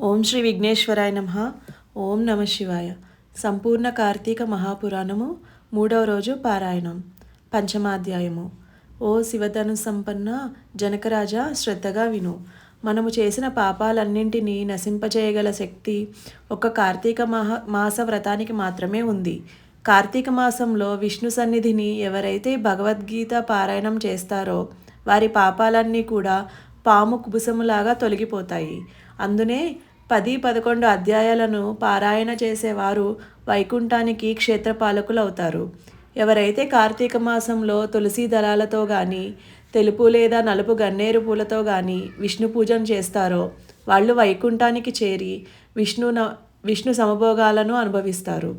ఓం శ్రీ విఘ్నేశ్వరాయ నమ. ఓం నమ శివాయ. సంపూర్ణ కార్తీక మహాపురాణము మూడవ రోజు పారాయణం. పంచమాధ్యాయము. ఓ శివధను సంపన్న జనకరాజా శ్రద్ధగా విను. మనము చేసిన పాపాలన్నింటినీ నశింపచేయగల శక్తి ఒక కార్తీక మహా మాస వ్రతానికి మాత్రమే ఉంది. కార్తీక మాసంలో విష్ణు సన్నిధిని ఎవరైతే భగవద్గీత పారాయణం చేస్తారో వారి పాపాలన్నీ కూడా పాము కుబుసములాగా తొలగిపోతాయి. అందునే పది పదకొండు అధ్యాయాలను పారాయణ చేసేవారు వైకుంఠానికి క్షేత్రపాలకులు అవుతారు ఎవరైతే కార్తీక మాసంలో తులసి దళాలతో కానీ తెలుపు లేదా నలుపు గన్నేరు పూలతో కానీ విష్ణు పూజన చేస్తారో వాళ్ళు వైకుంఠానికి చేరి విష్ణు విష్ణు సమభోగాలను అనుభవిస్తారు.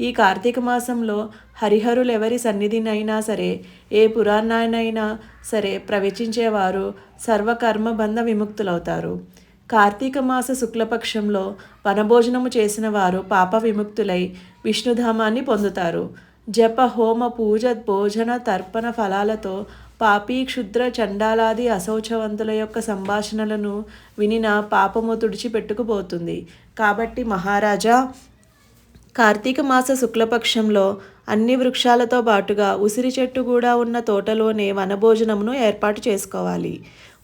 ఈ కార్తీక మాసంలో హరిహరులు ఎవరి సన్నిధినైనా సరే ఏ పురాణానైనా సరే ప్రవచించేవారు సర్వకర్మ బంధ విముక్తులవుతారు. కార్తీక మాస శుక్లపక్షంలో వనభోజనము చేసిన వారు పాప విముక్తులై విష్ణుధామాన్ని పొందుతారు. జప హోమ పూజ భోజన తర్పణ ఫలాలతో పాపీ క్షుద్ర చండాలాది అశౌచవంతుల యొక్క సంభాషణలను వినిన పాపము తుడిచిపెట్టుకుపోతుంది. కాబట్టి మహారాజా కార్తీక మాస శుక్లపక్షంలో అన్ని వృక్షాలతో పాటుగా ఉసిరి చెట్టు కూడా ఉన్న తోటలోనే వనభోజనమును ఏర్పాటు చేసుకోవాలి.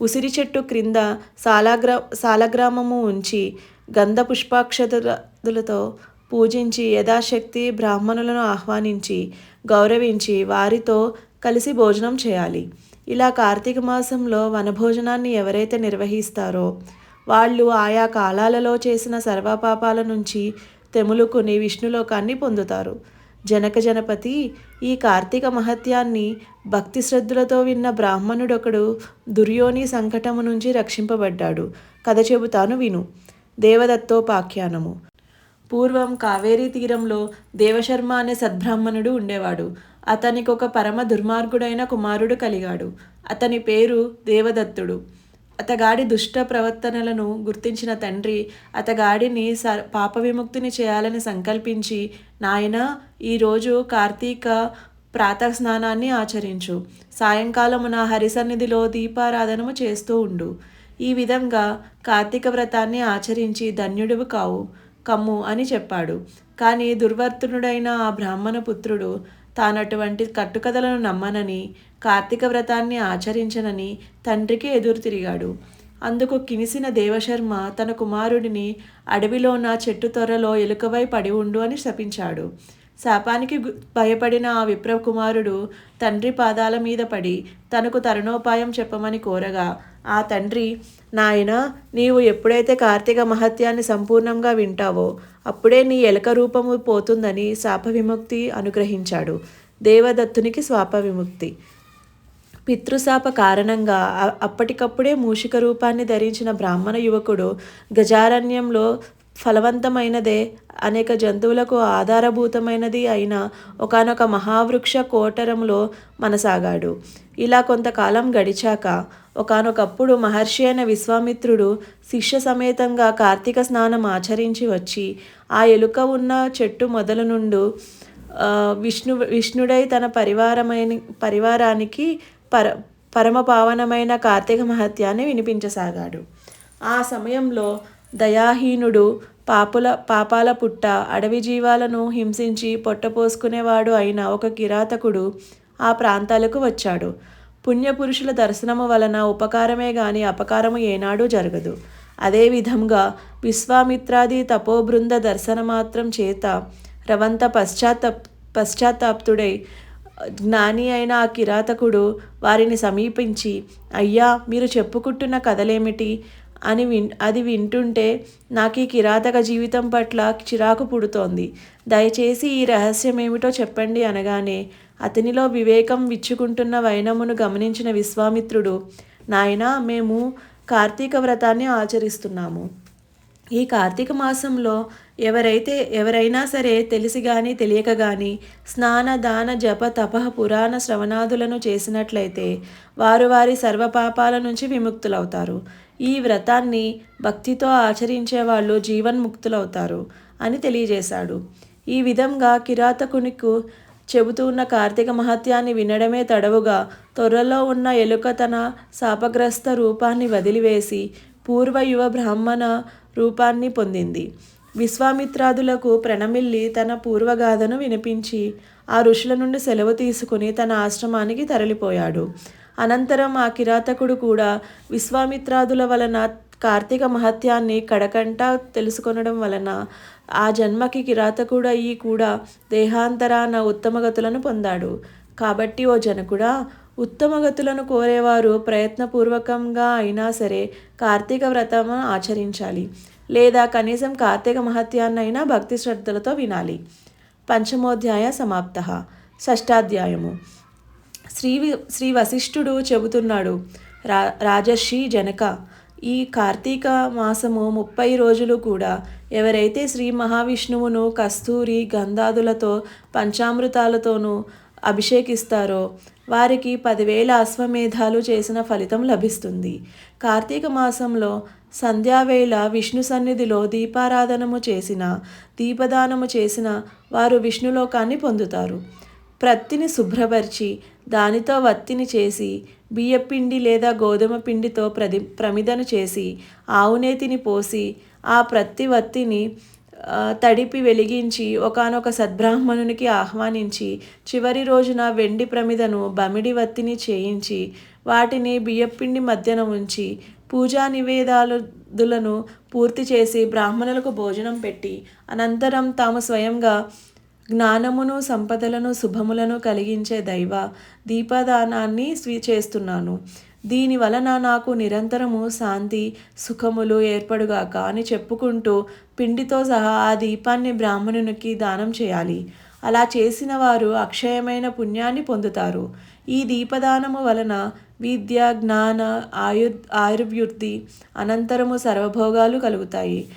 ఉసిరి చెట్టు క్రింద సాలాగ్రా సాలగ్రామము ఉంచి గంధ పుష్పాక్షతలతో పూజించి యథాశక్తి బ్రాహ్మణులను ఆహ్వానించి గౌరవించి వారితో కలిసి భోజనం చేయాలి. ఇలా కార్తీక మాసంలో వనభోజనాన్ని ఎవరైతే నిర్వహిస్తారో వాళ్ళు ఆయా కాలాలలో చేసిన సర్వపాపాల నుంచి తెములుకుని విష్ణులోకాన్ని పొందుతారు. జనక జనపతి ఈ కార్తీక మహత్యాన్ని భక్తి శ్రద్ధలతో విన్న బ్రాహ్మణుడొకడు దుర్యోని సంకటము నుంచి రక్షింపబడ్డాడు. కథ చెబుతాను విను. దేవదత్తోపాఖ్యానము. పూర్వం కావేరీ తీరంలో దేవశర్మ అనే సద్బ్రాహ్మణుడు ఉండేవాడు. అతనికి ఒక పరమ దుర్మార్గుడైన కుమారుడు కలిగాడు. అతని పేరు దేవదత్తుడు. అతగాడి దుష్ట ప్రవర్తనలను గుర్తించిన తండ్రి అతగాడిని స పాప విముక్తిని చేయాలని సంకల్పించి నాయన ఈరోజు కార్తీక ప్రాతః స్నానాన్ని ఆచరించు. సాయంకాలమున హరిసన్నిధిలో దీపారాధనము చేస్తూ ఉండు. ఈ విధంగా కార్తీక వ్రతాన్ని ఆచరించి ధన్యుడువు కావు కమ్ము అని చెప్పాడు. కానీ దుర్వర్తనుడైన ఆ బ్రాహ్మణ పుత్రుడు తానటువంటి కట్టుకథలను నమ్మనని కార్తీక వ్రతాన్ని ఆచరించనని తండ్రికి ఎదురు తిరిగాడు. అందుకు కినిసిన దేవశర్మ తన కుమారుడిని అడవిలోన చెట్టు త్వరలో ఎలుకవై పడి ఉండు అని శపించాడు. శాపానికి భయపడిన ఆ విప్రకుమారుడు తండ్రి పాదాల మీద పడి తనకు తరుణోపాయం చెప్పమని కోరగా ఆ తండ్రి నాయన నీవు ఎప్పుడైతే కార్తీక మహత్యాన్ని సంపూర్ణంగా వింటావో అప్పుడే నీ ఎలక రూపము పోతుందని శాప విముక్తి అనుగ్రహించాడు. దేవదత్తునికి స్వాప విముక్తి పితృశాప కారణంగా అప్పటికప్పుడే మూషిక రూపాన్ని ధరించిన బ్రాహ్మణ యువకుడు గజారణ్యంలో ఫలవంతమైనదే అనేక జంతువులకు ఆధారభూతమైనది అయిన ఒకనొక మహావృక్ష కోటరంలో మనసాగాడు. ఇలా కొంతకాలం గడిచాక ఒకనొకప్పుడు మహర్షి అయిన విశ్వామిత్రుడు శిష్య సమేతంగా కార్తీక స్నానం ఆచరించి వచ్చి ఆ ఎలుక ఉన్న చెట్టు మొదలు నుండు విష్ణు విష్ణుడై తన పరివారమైన పరివారానికి పర పరమ పావనమైన కార్తీక మహత్యాన్ని వినిపించసాగాడు. ఆ సమయంలో దయాహీనుడు పాపుల పాపాల పుట్ట అడవి జీవాలను హింసించి పొట్టపోసుకునేవాడు అయిన ఒక కిరాతకుడు ఆ ప్రాంతాలకు వచ్చాడు. పుణ్యపురుషుల దర్శనము వలన ఉపకారమే గాని అపకారము ఏనాడు జరగదు. అదేవిధంగా విశ్వామిత్రాది తపోబృంద దర్శనమాత్రం చేత రవంత పశ్చాత్త పశ్చాత్తాప్తుడై జ్ఞాని అయిన ఆ కిరాతకుడు వారిని సమీపించి అయ్యా మీరు చెప్పుకుంటున్న కథలేమిటి? అని విన్ అది వింటుంటే నాకు ఈ కిరాతక జీవితం పట్ల చిరాకు పుడుతోంది. దయచేసి ఈ రహస్యం ఏమిటో చెప్పండి అనగానే అతనిలో వివేకం విచ్చుకుంటున్న వైనమును గమనించిన విశ్వామిత్రుడు నాయన మేము కార్తీక వ్రతాన్ని ఆచరిస్తున్నాము. ఈ కార్తీక మాసంలో ఎవరైతే ఎవరైనా సరే తెలిసి కానీ తెలియక కానీ స్నాన దాన జప తప పురాణ శ్రవణాదులను చేసినట్లయితే వారు వారి సర్వపాపాల నుంచి విముక్తులవుతారు. ఈ వ్రతాన్ని భక్తితో ఆచరించే వాళ్ళు జీవన్ముక్తులవుతారు అని తెలియజేశాడు. ఈ విధంగా కిరాతకునికు చెబుతూ ఉన్న కార్తీక మహత్యాన్ని వినడమే తడవుగా త్వరలో ఉన్న ఎలుక తన శాపగ్రస్త రూపాన్ని వదిలివేసి పూర్వ యువ బ్రాహ్మణ రూపాన్ని పొందింది. విశ్వామిత్రాదులకు ప్రణమిల్లి తన పూర్వగాథను వినిపించి ఆ ఋషుల నుండి సెలవు తీసుకుని తన ఆశ్రమానికి తరలిపోయాడు. అనంతరం ఆ కిరాతకుడు కూడా విశ్వామిత్రాదుల వలన కార్తీక మహత్యాన్ని కడకంట తెలుసుకొనడం వలన ఆ జన్మకి కిరాతకుడయి కూడా దేహాంతరాన ఉత్తమగతులను పొందాడు. కాబట్టి ఓ జనకుడా ఉత్తమగతులను కోరేవారు ప్రయత్నపూర్వకంగా అయినా సరే కార్తీక వ్రతం ఆచరించాలి లేదా కనీసం కార్తీక మహత్యాన్నైనా భక్తి శ్రద్ధలతో వినాలి. పంచమోధ్యాయ సమాప్త. షష్టాధ్యాయము. శ్రీ శ్రీ వశిష్ఠుడు చెబుతున్నాడు రా రాజర్షి జనక ఈ కార్తీక మాసము ముప్పై రోజులు కూడా ఎవరైతే శ్రీ మహావిష్ణువును కస్తూరి గంధాదులతో పంచామృతాలతోనూ అభిషేకిస్తారో వారికి పదివేల అశ్వమేధాలు చేసిన ఫలితం లభిస్తుంది. కార్తీక మాసంలో సంధ్యావేళ విష్ణు సన్నిధిలో దీపారాధనము చేసిన దీపదానము చేసిన వారు విష్ణులోకాన్ని పొందుతారు. ప్రత్తిని శుభ్రపరిచి దానితో వత్తిని చేసి బియ్యపిండి లేదా గోధుమ పిండితో ప్రది ప్రమిదను చేసి ఆవునేతిని పోసి ఆ ప్రత్తి వత్తిని తడిపి వెలిగించి ఒకానొక సద్బ్రాహ్మణునికి ఆహ్వానించి చివరి రోజున వెండి ప్రమిదను బమిడి వత్తిని చేయించి వాటిని బియ్యపిండి మధ్యన ఉంచి పూజా నివేదాలులను పూర్తి చేసి బ్రాహ్మణులకు భోజనం పెట్టి అనంతరం తాము స్వయంగా జ్ఞానమును సంపదలను శుభములను కలిగించే దైవ దీపదానాన్ని స్వీ చేస్తున్నాను. దీని వలన నాకు నిరంతరము శాంతి సుఖములు ఏర్పడుగాక అని చెప్పుకుంటూ పిండితో సహా ఆ దీపాన్ని బ్రాహ్మణునికి దానం చేయాలి. అలా చేసిన వారు అక్షయమైన పుణ్యాన్ని పొందుతారు. ఈ దీపదానము వలన విద్య జ్ఞాన ఆయు ఆయుర్వృద్ధి అనంతరము సర్వభోగాలు కలుగుతాయి.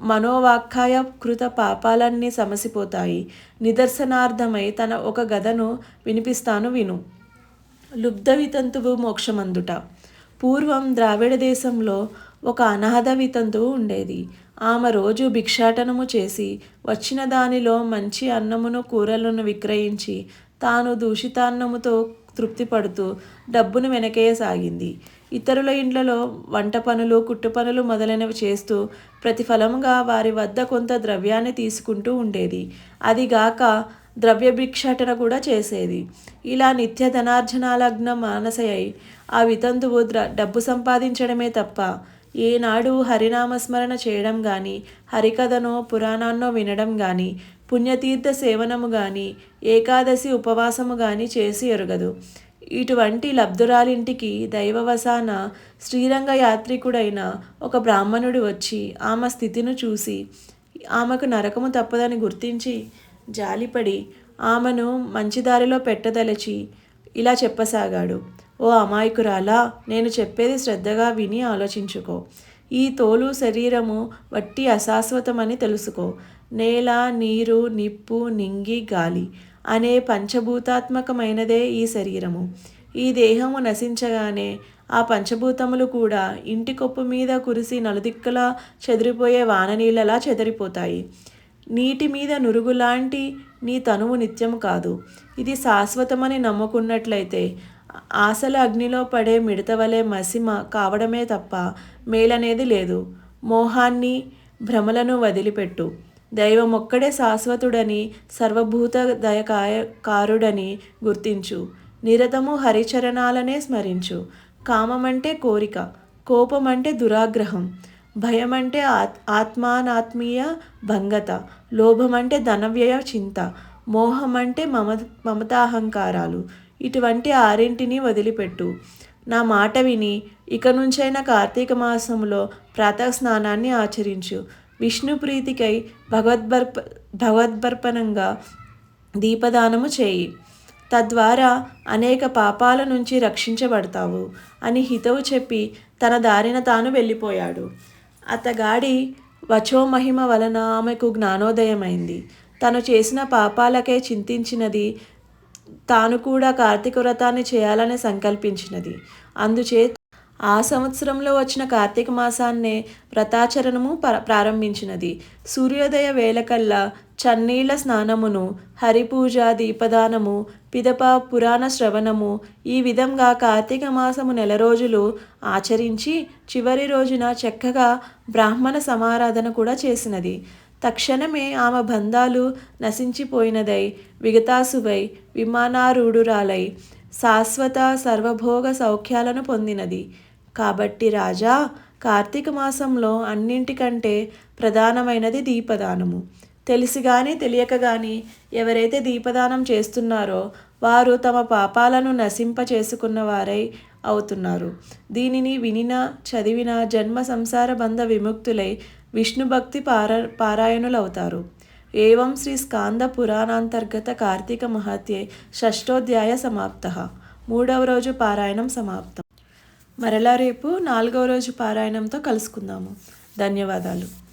మనోవాక్కాయ కృత పాపాలన్నీ సమసిపోతాయి. నిదర్శనార్థమై తన ఒక గదను వినిపిస్తాను విను. లుబ్ధ వితంతువు మోక్షమందుట. పూర్వం ద్రావిడ దేశంలో ఒక అనాథ వితంతువు ఉండేది. ఆమె రోజు భిక్షాటనము చేసి వచ్చిన దానిలో మంచి అన్నమును కూరలను విక్రయించి తాను దూషితాన్నముతో తృప్తి పడుతూ డబ్బును వెనకేయసాగింది. ఇతరుల ఇండ్లలో వంట పనులు కుట్టు పనులు మొదలైనవి చేస్తూ ప్రతిఫలముగా వారి వద్ద కొంత ద్రవ్యాన్ని తీసుకుంటూ ఉండేది. అదిగాక ద్రవ్య భిక్షాటన కూడా చేసేది. ఇలా నిత్య ధనార్జనాలగ్న మానసయ్యి ఆ వితంతువు ద్ర డబ్బు సంపాదించడమే తప్ప ఏనాడు హరినామస్మరణ చేయడం కానీ హరికథనో పురాణాన్నో వినడం కానీ పుణ్యతీర్థ సేవనము కానీ ఏకాదశి ఉపవాసము కానీ చేసి ఎరుగదు. ఇటువంటి లబ్ధురాలింటికి దైవవసాన శ్రీరంగ యాత్రికుడైన ఒక బ్రాహ్మణుడు వచ్చి ఆమె స్థితిని చూసి ఆమెకు నరకము తప్పదని గుర్తించి జాలిపడి ఆమెను మంచి దారిలో పెట్టదలచి ఇలా చెప్పసాగాడు. ఓ అమాయకురాలా నేను చెప్పేది శ్రద్ధగా విని ఆలోచించుకో. ఈ తోలు శరీరము వట్టి అశాశ్వతమని తెలుసుకో. నేల నీరు నిప్పు నింగి గాలి అనే పంచభూతాత్మకమైనదే ఈ శరీరము. ఈ దేహము నశించగానే ఆ పంచభూతములు కూడా ఇంటి కొప్పు మీద కురిసి నలుదిక్కలా చెదిరిపోయే వాననీళ్ళలా చెదిరిపోతాయి. నీటి మీద నురుగులాంటి నీ తనువు నిత్యం కాదు. ఇది శాశ్వతమని నమ్ముకున్నట్లయితే ఆశల అగ్నిలో పడే మిడతవలే మసిమ కావడమే తప్ప మేలనేది లేదు. మోహాన్ని భ్రమలను వదిలిపెట్టు. దైవం ఒక్కడే శాశ్వతుడని సర్వభూత దయకాయకారుడని గుర్తించు. నిరతము హరిచరణాలనే స్మరించు. కామమంటే కోరిక కోపమంటే దురాగ్రహం. భయం అంటే ఆత్ ఆత్మానాత్మీయ భంగత లోభం అంటే ధనవ్యయ చింత మోహం అంటే మమ మమతాహంకారాలు. ఇటువంటి ఆరింటిని వదిలిపెట్టు. నా మాట విని ఇక నుంచైనా కార్తీక మాసంలో ప్రాత స్నానాన్ని ఆచరించు. విష్ణు ప్రీతికై భగవద్బర్ప భగవద్బర్పణంగా దీపదానము చేయి. తద్వారా అనేక పాపాల నుంచి రక్షించబడతావు అని హితవు చెప్పి తన దారిన తాను వెళ్ళిపోయాడు. అతగాడి వచోమహిమ వలన ఆమెకు జ్ఞానోదయమైంది. తను చేసిన పాపాలకే చింతించినది తాను కూడా కార్తీక వ్రతాన్ని చేయాలని సంకల్పించినది. అందుచే ఆ సంవత్సరంలో వచ్చిన కార్తీక మాసాన్నే వ్రతాచరణము ప- ప్రారంభించినది. సూర్యోదయ వేళకల్లా చన్నీళ్ళ స్నానమును హరిపూజ దీపదానము పిదప పురాణ శ్రవణము ఈ విధంగా కార్తీక మాసము నెల రోజులు ఆచరించి చివరి రోజున చక్కగా బ్రాహ్మణ సమారాధన కూడా చేసినది. తక్షణమే ఆమె బంధాలు నశించిపోయినదై విగతాసువై విమానారూఢురాలై శాశ్వత సర్వభోగ సౌఖ్యాలను పొందినది. కాబట్టి రాజా కార్తీక మాసంలో అన్నింటికంటే ప్రధానమైనది దీపదానము. తెలిసి కానీ తెలియక కానీ ఎవరైతే దీపదానం చేస్తున్నారో వారు తమ పాపాలను నశింప చేసుకున్న వారై అవుతున్నారు. దీనిని వినిన చదివిన జన్మ సంసార బంధ విముక్తులై విష్ణుభక్తి పార పారాయణులవుతారు. ఏవం శ్రీ స్కాంద పురాణాంతర్గత కార్తీక మహత్యే షష్టోధ్యాయ సమాప్త. మూడవ రోజు పారాయణం సమాప్తం. మరలా రేపు నాలుగవ రోజు పారాయణంతో కలుసుకుందాము. ధన్యవాదాలు.